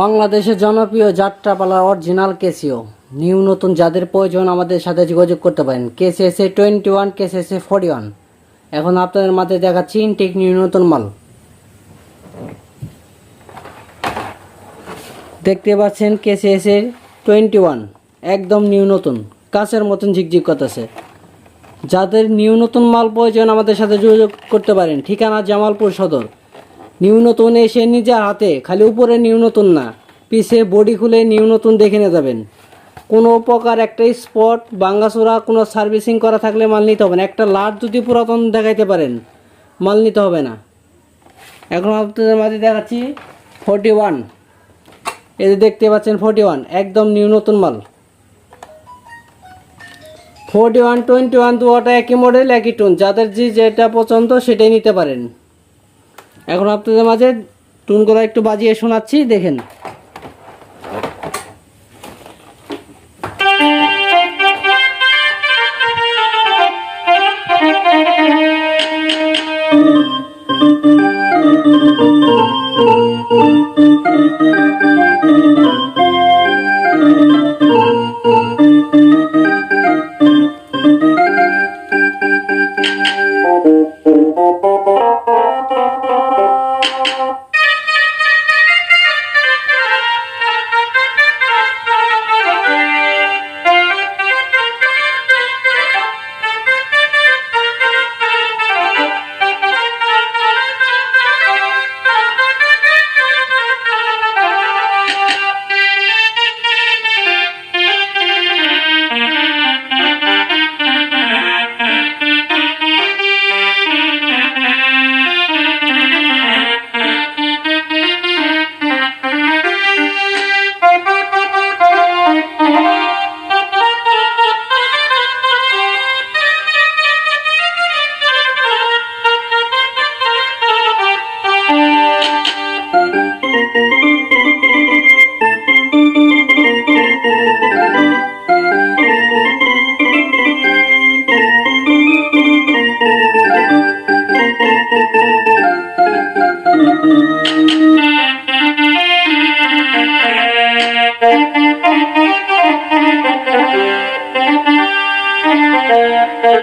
বাংলাদেশের জনপ্রিয় যাত্রাপালা অরিজিনাল কেসিও। নিউ নতুন যাদের প্রয়োজন আমাদের সাথে যোগাযোগ করতে পারেন। KCSA twenty one KCSA forty one. এখন আপনাদের মাঝে দেখাচ্ছি ইনটেক নিউ নতুন মাল। দেখতে পাচ্ছেন কেসিএসএ টোয়েন্টি ওয়ান, একদম নিউ নতুন। কাছের মতন ঝিকঝিক করতেছে। যাদের নিউ নতুন মাল প্রয়োজন আমাদের সাথে যোগাযোগ করতে পারেন। ঠিকানা জামালপুর সদর। নিউ নতুন এসে নিজের হাতে, খালি উপরে নিউ নতুন না, পিছে বডি খুলে নিউ নতুন দেখে নিয়ে যাবেন। কোনো প্রকার একটা স্পট বাঙ্গাচোরা কোনো সার্ভিসিং করা থাকলে মাল নিতে হবে না। একটা লাট যদি পুরাতন দেখাইতে পারেন, মাল নিতে হবে না। এখন আপনাদের মাঝে দেখাচ্ছি ফোরটি ওয়ান। এই দেখতে পাচ্ছেন ফোরটি ওয়ান, একদম নিউ নতুন মাল। ফোরটি ওয়ান, টোয়েন্টি ওয়ান দুটা একই মডেল একই টুন যাদের যে যেটা পছন্দ সেটাই নিতে পারেন। এখন আপনাদের মাঝে টুনগুলো একটু বাজিয়ে শোনাচ্ছি দেখেন। Thank you.